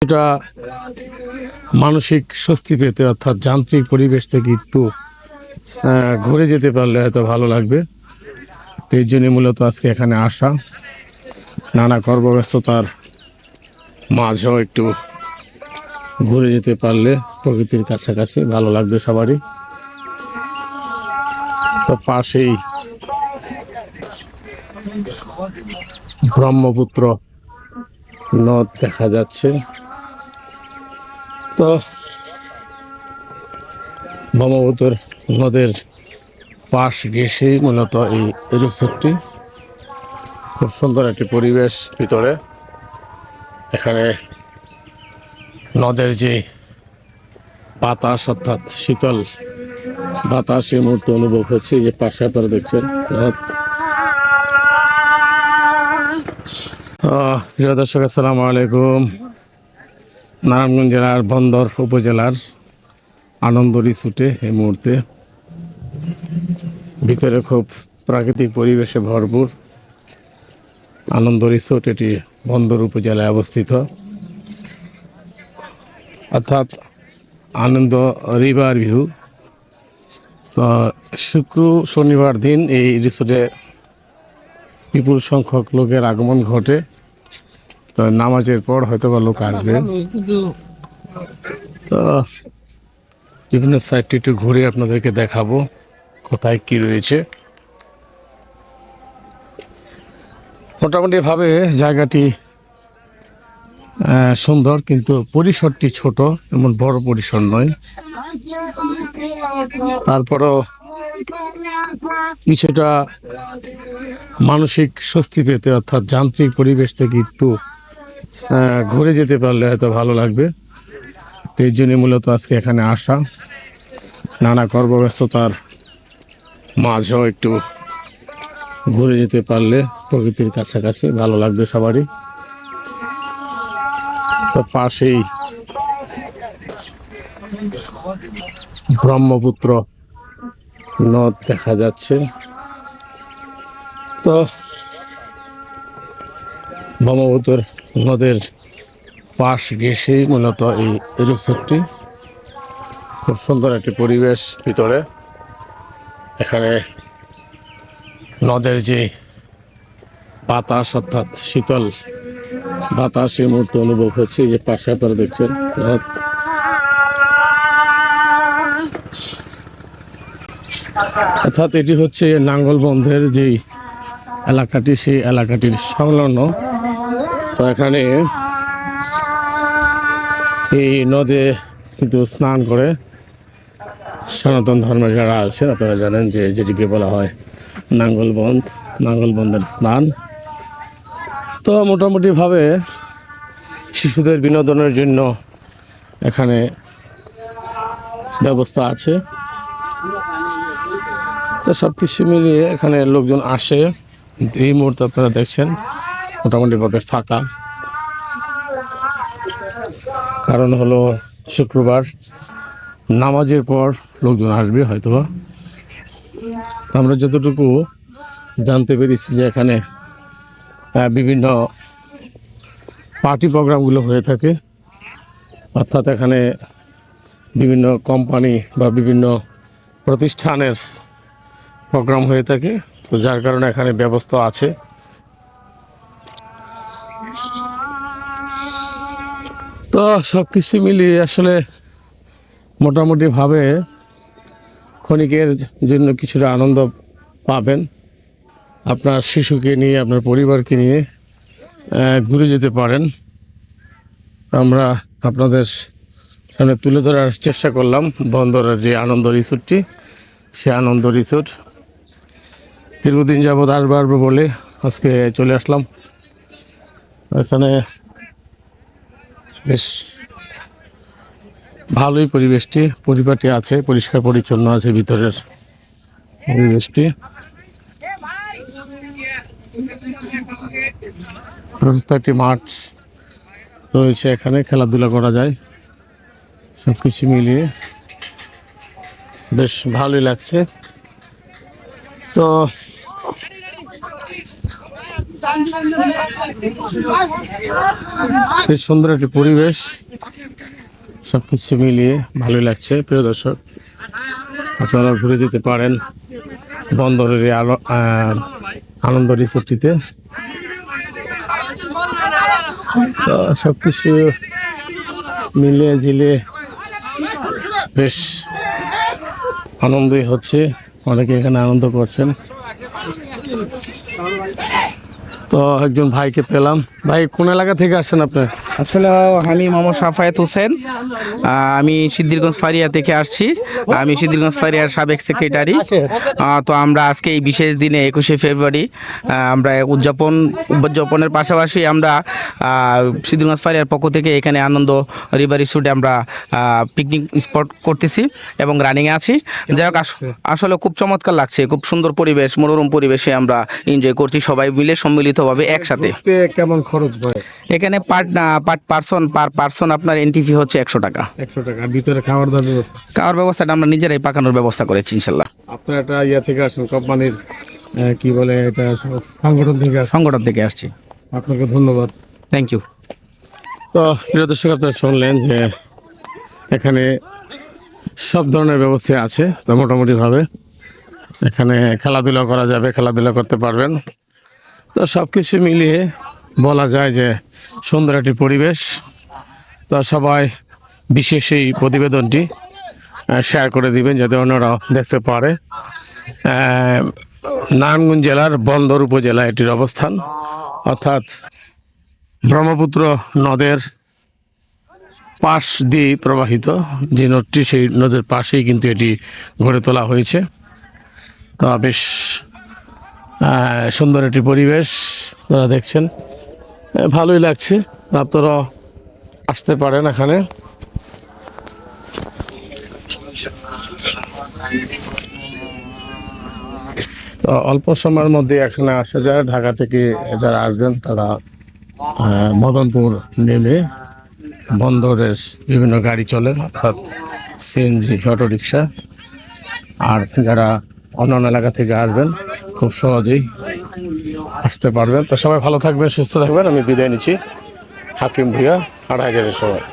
কিছুটা মানসিক স্বস্তি পেতে, অর্থাৎ যান্ত্রিক পরিবেশ থেকে একটু ঘুরে যেতে পারলে হয়তো ভালো লাগবে। তো এই মূলত আজকে এখানে আসা। নানা কর্মব্যস্ততার মাঝেও একটু ঘুরে যেতে পারলে প্রকৃতির কাছাকাছি ভালো লাগবে সবারই। তো পাশেই ব্রহ্মপুত্র নদ দেখা যাচ্ছে। তো ব্রহ্মপুত্র নদের পাশ ঘেঁষেই মূলত এই রিসোর্টটি। খুব সুন্দর একটি পরিবেশ ভিতরে। এখানে নদের যে বাতাস অর্থাৎ শীতল বাতাস এই মুহূর্তে অনুভব হচ্ছে যে পাশে আপনারা দেখছেন। প্রিয় দর্শক, আসসালামু আলাইকুম। নারায়ণগঞ্জ জেলার বন্দর উপজেলার আনন্দ রিসুটে এই মুহূর্তে। ভিতরে খুব প্রাকৃতিক পরিবেশে ভরপুর আনন্দ রিসোর্ট এটি বন্দর উপজেলায় অবস্থিত। অর্থাৎ আনন্দ রিভার ভিউ। তো শুক্র শনিবার দিন এই রিসোর্টে বিপুল সংখ্যক লোকের আগমন ঘটে। তো নামাজের পর হয়তো বা লোক আসবে। তো বিভিন্ন সাইডটি একটু ঘুরে আপনাদেরকে দেখাবো কোথায় কি রয়েছে। মোটামুটি ভাবে জায়গাটি সুন্দর কিন্তু পরিসরটি ছোট এমন বড় পরিসর নয়। তারপরও কিছুটা মানসিক স্বস্তি পেতে অর্থাৎ যান্ত্রিক পরিবেশ থেকে একটু ঘুরে যেতে পারলে হয়তো ভালো লাগবে। তো এই জন্য মূলত আজকে এখানে আসা। নানা কর্মব্যস্ততার মাঝেও একটু ঘুরে যেতে পারলে প্রকৃতির কাছাকাছি ভালো লাগবে সবারই। তো পাশেই ব্রহ্মপুত্র নদ দেখা যাচ্ছে। তো ব্রহ্মপুত্র নদের পাশ ঘেঁষেই মূলত এই রিসোর্টটি খুব সুন্দর একটি পরিবেশ ভিতরে এখানে নদের যে বাতাস অর্থাৎ শীতল বাতাস এই মুহূর্তে অনুভব হচ্ছে যে পাশে আপনারা দেখছেন। অর্থাৎ এটি হচ্ছে নাঙ্গলবন্ধের যেই এলাকাটি, সেই এলাকাটির সংলগ্ন তো এখানে এই নদে কিন্তু স্নান করে সনাতন ধর্মের যারা আছেন, আপনারা জানেন যে যেটিকে বলা হয় নাঙ্গলবন্ধ, নাঙ্গলবন্ধের স্নান। তো মোটামুটিভাবে শিশুদের বিনোদনের জন্য এখানে ব্যবস্থা আছে। তো সব কিছু মিলিয়ে এখানে লোকজন আসে। এই মুহূর্তে আপনারা দেখছেন মোটামুটিভাবে ফাঁকা। কারণ হলো শুক্রবার নামাজের পর লোকজন আসবে হয়তোবা। আমরা যতটুকু জানতে পেরেছি যে এখানে বিভিন্ন পার্টি প্রোগ্রামগুলো হয়ে থাকে। অর্থাৎ এখানে বিভিন্ন কোম্পানি বা বিভিন্ন প্রতিষ্ঠানের প্রোগ্রাম হয়ে থাকে। তো যার কারণে এখানে ব্যবস্থা আছে। তো সব কিছু মিলিয়ে আসলে মোটামুটিভাবে ক্ষণিকের জন্য কিছুটা আনন্দ পাবেন। আপনার শিশুকে নিয়ে, আপনার পরিবারকে নিয়ে ঘুরে যেতে পারেন। আমরা আপনাদের সামনে তুলে ধরার চেষ্টা করলাম বন্দরের যে আনন্দ রিসোর্টটি, সে আনন্দ রিসোর্ট। দীর্ঘদিন যাবৎ আসব আসব বলে আজকে চলে আসলাম। এখানে বেশ ভালোই পরিবেশটি, পরিপাটি আছে, পরিষ্কার পরিচ্ছন্ন আছে ভিতরের পরিবেশটি। একটি মাঠ রয়েছে এখানে, খেলাধুলা করা যায় সব কিছু মিলিয়ে। বেশ ভালোই লাগছে। তো বেশ সুন্দর একটি পরিবেশ, সবকিছু মিলিয়ে ভালোই লাগছে, প্রিয় দর্শক। আপনারা ঘুরে যেতে পারেন বন্দরের আনন্দ রিসোর্টটিতে। তো সবকিছু মিলিয়ে ঝিলিয়ে বেশ আনন্দই হচ্ছে। অনেকে এখানে আনন্দ করছেন। তো একজন ভাইকে পেলাম। ভাই কোন এলাকা থেকে আসছেন আপনি? আসলে আমি মোহাম্মদ সাফায়েত হোসেন। আমি সিদ্ধিরগঞ্জ ফারিয়া থেকে আসছি। আমি সিদ্ধিরগঞ্জ ফারিয়ার সাবেক সেক্রেটারি। তো আমরা আজকে এই বিশেষ দিনে একুশে ফেব্রুয়ারি আমরা উদযাপন উদযাপনের পাশাপাশি আমরা আহ, সিদ্ধিরগঞ্জ ফারিয়ার পক্ষ থেকে এখানে আনন্দ রিভার রিসোর্টে আমরা পিকনিক স্পট করতেছি এবং রানিংয়ে আছি। যাই হোক আস- আসলে খুব চমৎকার লাগছে। খুব সুন্দর পরিবেশ মনোরম পরিবেশে আমরা এনজয় করছি। সবাই মিলে সম্মিলিতভাবে একসাথে। কেমন খরচ পড়ে এখানে per per person per person আপনার এন্ট্রি ফি হচ্ছে একশো টাকা। একশো টাকা ভিতরে খাওয়ার দাবার ব্যবস্থা? খাওয়ার ব্যবস্থাটা আমরা নিজেরাই পাকানোর ব্যবস্থা করেছি ইনশাল্লাহ। আপনার একটা ইয়া থেকে আসেন কোম্পানির কি বলে এটা সংগঠন থেকে সংগঠন থেকে আসছি। আপনাকে ধন্যবাদ। থ্যাংক ইউ তো প্রিয় দর্শক আপনারা শুনলেন যে এখানে সব ধরনের ব্যবস্থা আছে তো মোটামুটিভাবে এখানে খেলাধুলা করা যাবে খেলাধুলা করতে পারবেন। তো সব কিছু মিলিয়ে বলা যায় যে সুন্দর একটি পরিবেশ। তো সবাই বিশেষ এই প্রতিবেদনটি শেয়ার করে দিবেন যাতে অন্যরাও দেখতে পারে। নারায়ণগঞ্জ জেলার বন্দর উপজেলা এটির অবস্থান। অর্থাৎ ব্রহ্মপুত্র নদের পাশ দিয়ে প্রবাহিত, যে নদটি সেই নদের পাশেই কিন্তু এটি গড়ে তোলা হয়েছে। তা বেশ সুন্দর একটি পরিবেশ আপনারা দেখছেন। ভালোই লাগছে। আপনারা আসতে পারেন এখানে। তো অল্প সময়ের মধ্যে এখানে আসা যায়। ঢাকা থেকে যারা আসবেন, তারা মদনপুর নেমে বন্দরের বিভিন্ন গাড়ি চলে, অর্থাৎ সিএনজি, অটোরিকশা। আর যারা অন্যান্য এলাকা থেকে আসবেন খুব সহজেই আসতে পারবেন। তো সবাই ভালো থাকবেন, সুস্থ থাকবেন। আমি বিদায় নিচ্ছি। হাকিম ভিয়া আড়াই হাজারের সময়।